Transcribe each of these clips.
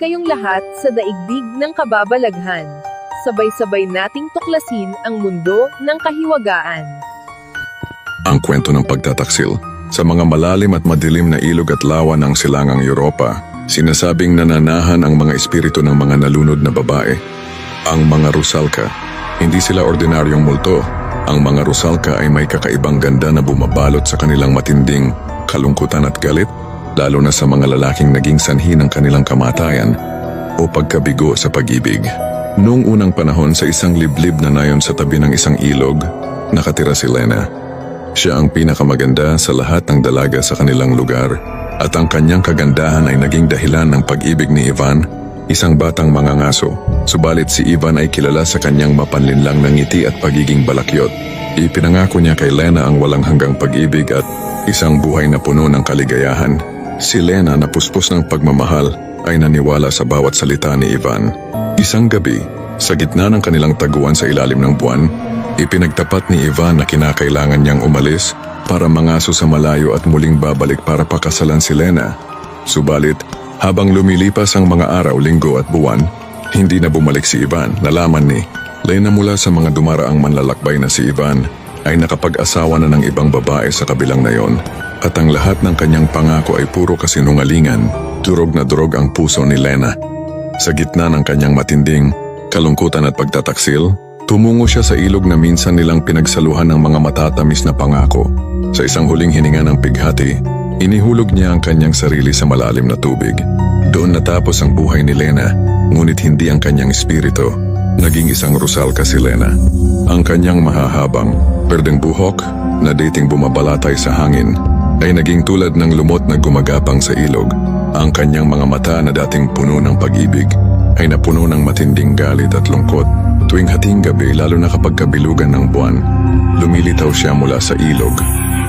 kayong lahat sa daigdig ng kababalaghan. Sabay-sabay nating tuklasin ang mundo ng kahiwagaan. Ang kwento ng pagtataksil. Sa mga malalim at madilim na ilog at lawa ng silangang Europa, sinasabing nananahan ang mga espiritu ng mga nalunod na babae. Ang mga Rusalka. Hindi sila ordinaryong multo. Ang mga Rusalka ay may kakaibang ganda na bumabalot sa kanilang matinding kalungkutan at galit, lalo na sa mga lalaking naging sanhi ng kanilang kamatayan o pagkabigo sa pag-ibig. Noong unang panahon sa isang liblib na nayon sa tabi ng isang ilog, nakatira si Lena. Siya ang pinakamaganda sa lahat ng dalaga sa kanilang lugar at ang kanyang kagandahan ay naging dahilan ng pag-ibig ni Ivan, isang batang mangangaso. Subalit si Ivan ay kilala sa kanyang mapanlinlang na ngiti at pagiging balakyot. Ipinangako niya kay Lena ang walang hanggang pag-ibig at isang buhay na puno ng kaligayahan. Si Lena na puspos ng pagmamahal ay naniwala sa bawat salita ni Ivan. Isang gabi, sa gitna ng kanilang taguan sa ilalim ng buwan, ipinagtapat ni Ivan na kinakailangan niyang umalis para mangaso sa malayo at muling babalik para pakasalan si Lena. Subalit, habang lumilipas ang mga araw, linggo at buwan, hindi na bumalik si Ivan. Nalaman ni Lena mula sa mga dumaraang manlalakbay na si Ivan ay nakapag-asawa na ng ibang babae sa kabilang na. At ang lahat ng kanyang pangako ay puro kasinungalingan. Durog na durog ang puso ni Lena. Sa gitna ng kanyang matinding kalungkutan at pagtataksil, tumungo siya sa ilog na minsan nilang pinagsaluhan ng mga matatamis na pangako. Sa isang huling hininga ng pighati, inihulog niya ang kanyang sarili sa malalim na tubig. Doon natapos ang buhay ni Lena, ngunit hindi ang kanyang espiritu. Naging isang Rusalka si Lena. Ang kanyang mahahabang, perdeng buhok na dating bumabalatay sa hangin ay naging tulad ng lumot na gumagapang sa ilog. Ang kanyang mga mata na dating puno ng pag-ibig ay napuno ng matinding galit at lungkot. Tuwing hating gabi, lalo na kapag kabilugan ng buwan, lumilitaw siya mula sa ilog.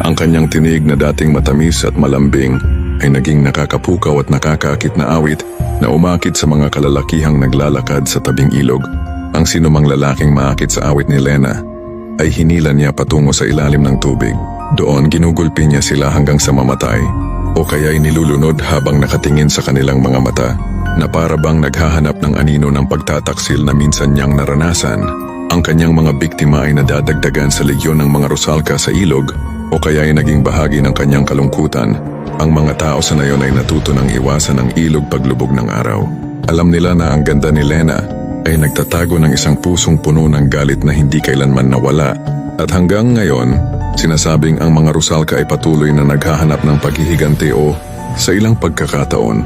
Ang kanyang tinig na dating matamis at malambing ay naging nakakapukaw at nakakaakit na awit na umakit sa mga kalalakihang naglalakad sa tabing ilog. Ang sinumang lalaking maakit sa awit ni Lena ay hinila niya patungo sa ilalim ng tubig. Doon ginugulpi niya sila hanggang sa mamatay o kaya'y nilulunod habang nakatingin sa kanilang mga mata na para bang naghahanap ng anino ng pagtataksil na minsan niyang naranasan. Ang kanyang mga biktima ay nadadagdagan sa legyon ng mga Rosalka sa ilog o kaya'y naging bahagi ng kanyang kalungkutan. Ang mga tao sa nayon ay natuto ng iwasan ang ilog paglubog ng araw. Alam nila na ang ganda ni Lena ay nagtatago ng isang pusong puno ng galit na hindi kailanman nawala. At hanggang ngayon, sinasabing ang mga Rusalka ay patuloy na naghahanap ng paghihiganti o sa ilang pagkakataon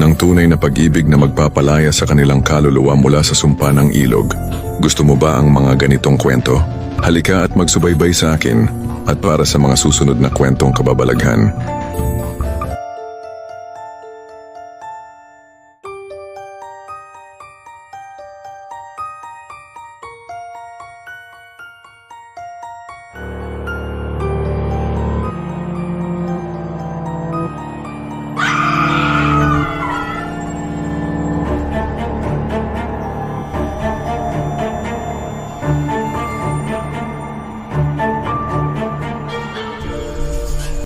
ng tunay na pag-ibig na magpapalaya sa kanilang kaluluwa mula sa sumpa ng ilog. Gusto mo ba ang mga ganitong kwento? Halika at magsubaybay sa akin at para sa mga susunod na kwentong kababalaghan,